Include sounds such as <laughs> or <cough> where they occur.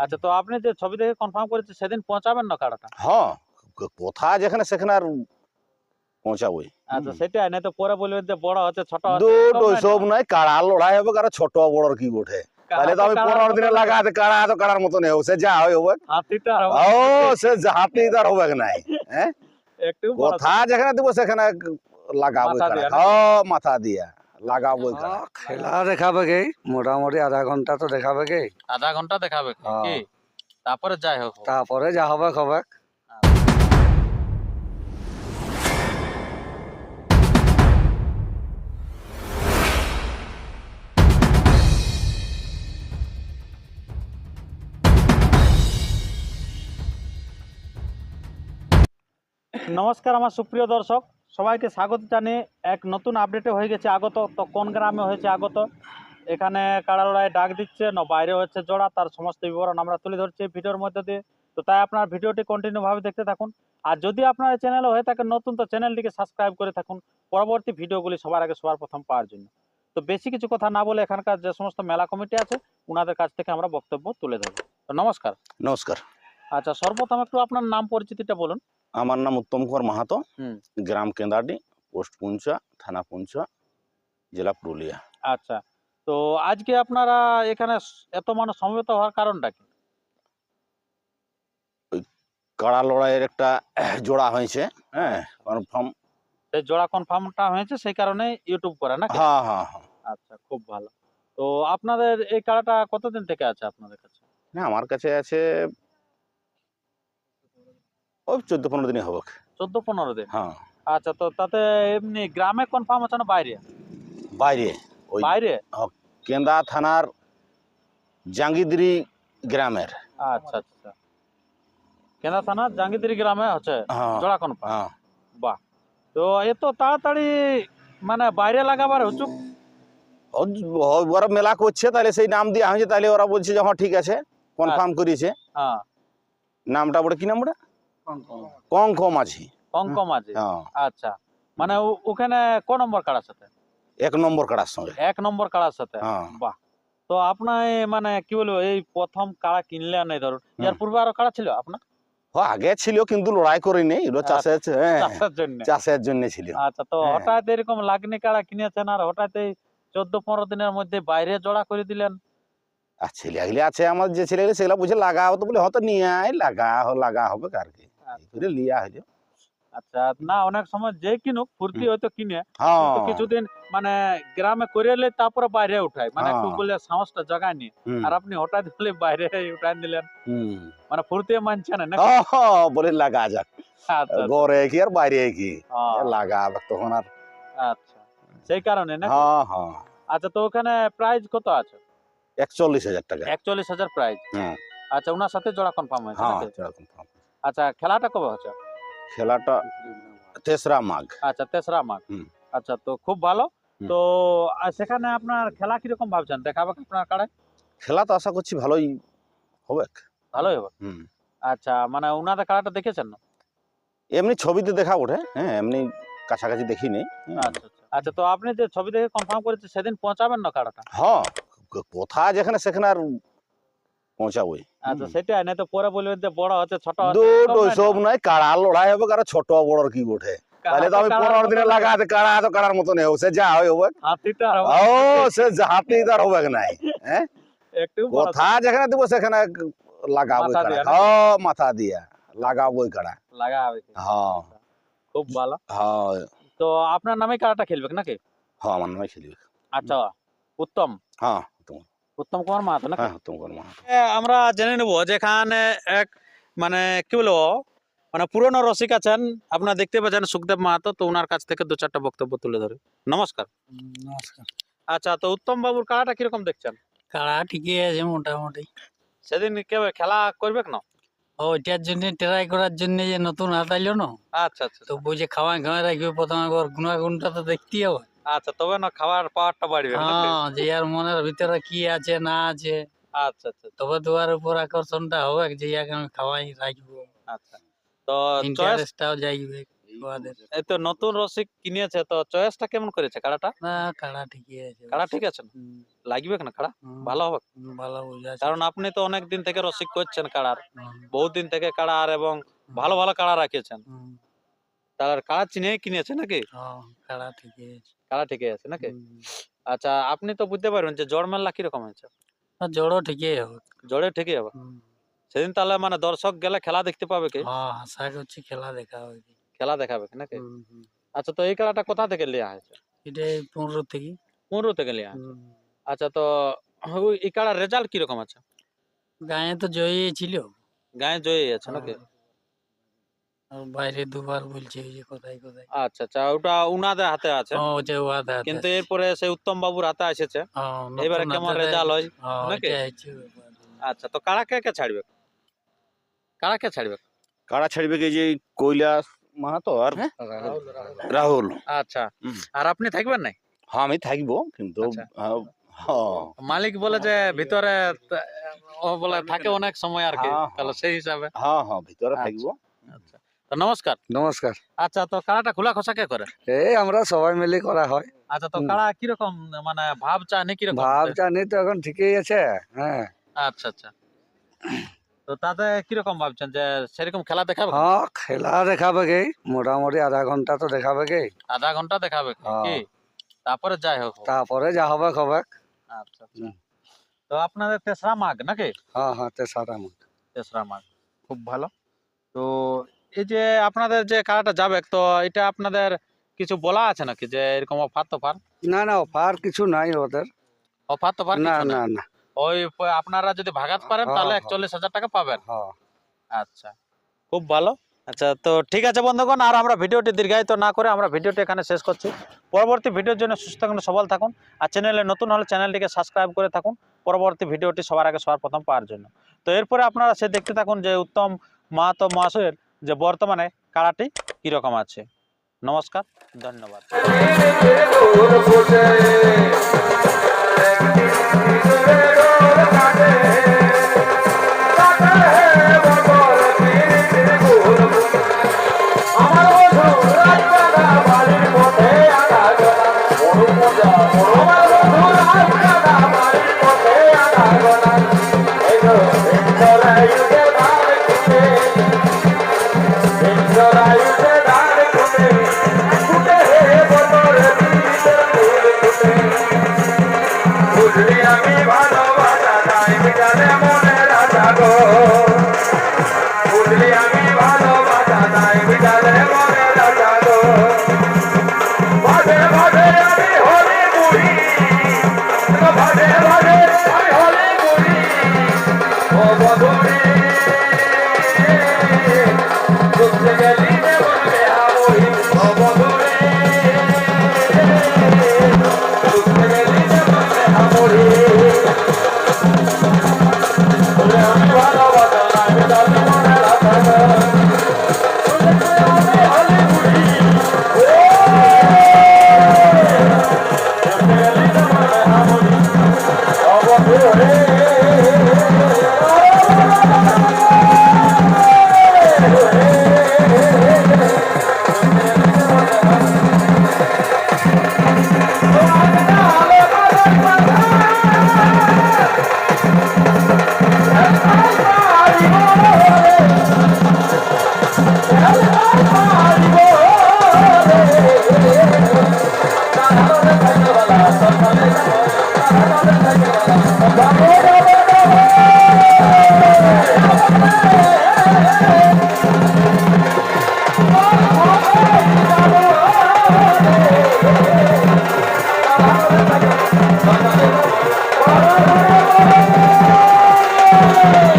আচ্ছা তো আপনি যে ছবি দেখে কনফার্ম করেছে সেদিন পৌঁছাবেন না কাড়াটা হ্যাঁ কথা যেখানে সেখানে আর পৌঁছাবই। আচ্ছা সেটাই না তো পরে বলবেন যে বড় হচ্ছে ছোট হচ্ছে দুটো সব। নাই কাড়া লড়াই হবে কারও ছোট বড় কি ওঠে তাহলে তো আমি পনেরো দিনে লাগাতে কাড়া তো কাড়ার মতো নেই সে যা হয় হবে। ও সে হাতি তার হবে নাই হ্যাঁ? কথা যেখানে দিব সেখানে লাগাবো মাথা দিয়া। লাগাবো খেলা দেখাবে কে? মোটামুটি আধা ঘণ্টা তো দেখাবে কে? আধা ঘণ্টা দেখাবে। কি? তারপরে যাই হোক। তারপরে যা হবে হবে। নমস্কার আমার সুপ্রিয় দর্শক। সবাইকে স্বাগত জানিয়ে এক নতুন আপডেটে হয়ে গেছে আগত। তো কোন গ্রামে হয়েছে আগত? এখানে লড়াই ডাক দিচ্ছে না বাইরে হচ্ছে জোড়া তার সমস্ত বিবরণ আমরা তুলে ধরছি ভিডিওর মধ্যে দিয়ে। তো তাই আপনার ভিডিওটি কন্টিনিউ ভাবে দেখতে থাকুন। আর যদি আপনার চ্যানেলে হয়ে থাকে নতুন তো চ্যানেলটিকে সাবস্ক্রাইব করে থাকুন। পরবর্তী ভিডিওগুলি সবার আগে সবার প্রথম পাওয়ার জন্য। তো বেশি কিছু কথা না বলে এখানকার যে সমস্ত মেলা কমিটি আছে ওনাদের কাছ থেকে আমরা বক্তব্য তুলে ধরবো। তো নমস্কার। নমস্কার। আচ্ছা সর্বপ্রথম একটু আপনার নাম পরিচিতিটা বলুন। আমার নাম উত্তম কুমার মাহাতো গ্রাম কেন্দাডি পোস্ট পুঞ্চা থানা পুঞ্চা জেলা পুরুলিয়া। আচ্ছা তো আজকে আপনারা এখানে এত মানুষ সমবেত হওয়ার কারণটা কি? কাড়া লড়াইয়ের একটা জোড়া হয়েছে হ্যাঁ কনফার্ম এই জোড়া কনফার্মটা হয়েছে সেই কারণে ইউটিউব করা না হ্যাঁ হ্যাঁ হ্যাঁ। আচ্ছা খুব ভালো। তো আপনাদের এই কাড়াটা কতদিন থেকে আছে আপনাদের কাছে? না আমার কাছে আছে ওই চোদ্দ পনেরো দিনই হবে চোদ্দ পনেরো দিন? হ্যাঁ। আচ্ছা তো তাতে এমনি গ্রামে কনফার্ম আছে না বাইরে? বাইরে ওই বাইরে? কেন্দা থানার জাঙ্গিদিরি গ্রামের। আচ্ছা আচ্ছা। কেনা থানা জাঙ্গিদিরি গ্রামে হচ্ছে হ্যাঁ জোড়া কনফার্ম হ্যাঁ। বাহ। তো এত তাড়াতাড়ি মানে বাইরে লাগাবার ও- ওরা মেলা করছে তাহলে সেই নাম দিয়ে হয়েছে তাহলে ওরা বলছে যে হ্যাঁ ঠিক আছে কনফার্ম করিয়েছে। হ্যাঁ। নামটা বলে কি নাম ওটা কঙ্ক মাঝি অঙ্ক মাঝে হ্যাঁ। আচ্ছা। মানে ওখানে ক নম্বর কাড়ার সাথে? এক নম্বর কাড়ার সঙ্গে। এক নম্বর কাড়ার সাথে? হ্যাঁ। বাহ। তো আপনার মানে কি বলব এই প্রথম কাড়া কিনলেন এই ধরুন। এর পূর্বে আরও কাড়া ছিল আপনার? আগে ছিল কিন্তু লড়াই করিনি এগুলো চাষের হ্যাঁ। জন্য। চাষের জন্য ছিল। আচ্ছা তো হ্যাঁ। হঠাৎ এরকম লাগনি কাড়া কিনেছেন আর হঠাৎ এই চোদ্দ পনেরো দিনের মধ্যে বাইরে জোড়া করে দিলেন? আর ছেলেগুলি আছে আমার যে ছেলেগুলি সেগুলো বুঝে লাগা হতো বলে হয়তো নিয়ে আয় লাগা হ- লাগা হবে আর কি এই করে লিয়া হইল আচ্ছা না অনেক সময় যে কিনুক ফুর্তি হয়তো কিনে। হ্যাঁ। কিন্তু কিছুদিন মানে গ্রামে করে এলে তারপরে বাইরে উঠায়। মানে একটু। বলে সাহসটা জাগায় নি। আর আপনি হঠাৎ বলে বাইরে <laughs> উঠাই দিলেন মানে ফুর্তি মানছে না নাকি? বলে লাগা যাক। আচ্ছা ঘরে কি আর বাইরে কি? লাগা তখন আর আচ্ছা সেই কারণে না হ্যাঁ হ্যাঁ। আচ্ছা তো ওখানে প্রাইস কত আছে? একচল্লিশ হাজার টাকা। একচল্লিশ হাজার প্রাইস। আচ্ছা ওনার সাথে জোড়া কনফার্ম হয়েছে হ্যাঁ নাকি? আচ্ছা খেলাটা কবে হচ্ছে? খেলাটা তেসরা মাঘ। আচ্ছা তেসরা মাঘ। আচ্ছা তো খুব ভালো। তো সেখানে আপনার খেলা কীরকম ভাবছেন? দেখাবে আপনার কাড়ায়? খেলা তো আশা করছি ভালোই হবে ভালোই হবে। আচ্ছা মানে ওনাদের খেলাটা দেখেছেন? না এমনি ছবিতে দেখা ওঠে হ্যাঁ এমনি কাছাকাছি দেখিনি। আচ্ছা আচ্ছা। আচ্ছা তো আপনি যে ছবি দেখে কনফার্ম করেছে সেদিন পৌঁছাবেন না কাড়াটা? হ্যাঁ ক- কথা যেখানে সেখানে আর পৌঁছাবই। আচ্ছা। সেটাই না তো পরে বলবেন যে বড় হচ্ছে ছোট হচ্ছে দুটো সব না। নয় কাড়া লড়াই হবে কারও ছোট বড় কি ওঠে তাহলে তো আমি পনেরো দিনে লাগাতে কাড়া তো কাড়ার মতো নেই সে যা হয় হবে ও সে হাতি তার হবে নাই একটু বড় কথা যেখানে দিব সেখানে লাগাবো মাথা কাড়া। দিয়া ও মাথা দিয়া লাগাবো কাড়া। লাগা হ্যাঁ খুব ভালো। হ্যাঁ তো আপনার নামে কাড়াটা খেলবে নাকি? হ্যাঁ আমার নামে খেলিবে। আচ্ছা উত্তম। হ্যাঁ উত্তম কুমার মাহাতো না হ্যাঁ তোমার মা এ, আমরা জেনে নেব যেখানে এক মানে কি বলব মানে পুরনো রসিক আছেন আপনারা দেখতে পাচ্ছেন সুখদেব মাহাতো তো ওনার কাছ থেকে দু চারটা বক্তব্য তুলে ধরে। নমস্কার। নমস্কার। আচ্ছা তো উত্তম বাবুর কাড়াটা কীরকম দেখছেন? কাড়া ঠিকই আছে মোটামুটি। সেদিন কেউ খেলা করবে না ওইটার জন্য ট্রাই করার জন্য যে নতুন হাতাইলো না আচ্ছা আচ্ছা তো বুঝে খাওয়াই খাওয়াই রাখবে প্রথমে গুণাগুণটা তো দেখতেই হবে। আচ্ছা তবে না খাবার পাওয়ারটা বাড়বে হ্যাঁ যে আর মনের ভিতরে কি আছে না আছে আচ্ছা আচ্ছা তবে দুয়ার উপর আকর্ষণটা হবে যে ইয়াকে আমি খাওয়াই রাখব। আচ্ছা। তো চয়েস ইন্টারেস্টটাও যাইবে এই তো নতুন রসিক কিনেছে তো চয়েসটা কেমন করেছে কাড়াটা? না কাড়া ঠিকই আছে। কাড়া ঠিক আছে না? লাগবে না কাড়া? ভালো হবে। ভালো বুঝা কারণ আপনি তো অনেক দিন থেকে রসিক করছেন কাড়ার। বহুত দিন থেকে কাড়ার এবং ভালো ভালো কাড়া রাখেছেন। তার কাড়া চিনে কিনেছে নাকি? হ্যাঁ, কাড়া ঠিকই আছে। কাড়া ঠিকই আছে নাকি? আচ্ছা আপনি তো বুঝতে পারবেন যে জড় মেলা কীরকম হয়েছে। জোড়ও ঠিকই হবে। জড়ে ঠিকই হবে। সেদিন তাহলে মানে দর্শক গেলে খেলা দেখতে পাবে কি? হ্যাঁ আশা করছি খেলা দেখা হবে খেলা দেখাবে কি নাকি। আচ্ছা তো এই খেলাটা কোথা থেকে লিয়া হয়েছে? এটা পনেরো থেকে। পনেরো থেকে লিয়া আচ্ছা তো ওই এই খেলার রেজাল্ট কীরকম আছে? গায়ে তো জয়ী ছিল। গায়ে জয়ী আছে নাকি? আর বাইরে দুবার বলছে ওই যে কোথায় কোথায়। আচ্ছা আচ্ছা ওটা উনাদের হাতে আছে। ও যে ওয়াদা কিন্তু এরপরে সে উত্তম বাবুর হাতে এসেছে। হ্যাঁ, এবারে কেমন রেজাল্ট হয়? নাকি? নাকি আচ্ছা তো কারা কে কে ছাড়বে? কারা কে ছাড়বে? কারা ছাড়বে কি যে কৈলাস মাহাতো আর হ্যাঁ? রাহুল? আচ্ছা আর আপনি থাকবেন না? হ্যাঁ আমি থাকব কিন্তু আচ্ছা। হ্যাঁ মালিক বলে যে ভিতরে ও বলে থাকে অনেক সময় আর কি হ্যাঁ, তাহলে সেই হিসাবে। হ্যাঁ হ্যাঁ ভিতরে আচ্ছা। থাকব। আচ্ছা। তো নমস্কার। নমস্কার। আচ্ছা তো কাড়াটা খোলা খোসা কে করে? এই আমরা সবাই মিলে করা হয়। আচ্ছা তো। কাড়া কীরকম মানে ভাব চা নি কীরকম? ভাব জানি তো এখন ঠিকই আছে হ্যাঁ। আচ্ছা আচ্ছা। তো তাতে কীরকম ভাবছেন যে সেরকম খেলা দেখাবে? হ্যাঁ খেলা দেখাবে গে মোটামুটি আধা ঘণ্টা তো দেখাবে গে আধা ঘণ্টা দেখাবে কি? হ্যাঁ। তারপরে যাই হোক। তারপরে যা হবে হবে। আচ্ছা আচ্ছা। তো আপনাদের তেসরা মাঘ নাকি? হ্যাঁ হ্যাঁ তেসারা মাঠ তেসরা মাঘ। খুব ভালো। তো এই যে আপনাদের যে কারাটা যাবে তো এটা আপনাদের কিছু বলা আছে নাকি যে এরকম অফার তোফার না না অফার কিছু নাই ওদের। অফার তোফার না না না। ওই আপনারা যদি ভাগাত পারেন হ্যাঁ, তাহলে হ্যাঁ। একচল্লিশ হাজার টাকা পাবেন। হ্যাঁ। আচ্ছা খুব ভালো। আচ্ছা তো ঠিক আছে বন্ধুগণ আর আমরা ভিডিওটি দীর্ঘায়িত না করে আমরা ভিডিওটি এখানে শেষ করছি। পরবর্তী ভিডিওর জন্য সুস্থ থাকুন সবল থাকুন আর চ্যানেলে নতুন হলে চ্যানেলটিকে সাবস্ক্রাইব করে থাকুন। পরবর্তী ভিডিওটি সবার আগে সবার প্রথম পাওয়ার জন্য। তো এরপরে আপনারা সে দেখতে থাকুন যে উত্তম মাহাতো মহাশয়ের যে বর্তমানে কারাটি কীরকম আছে। নমস্কার ধন্যবাদ।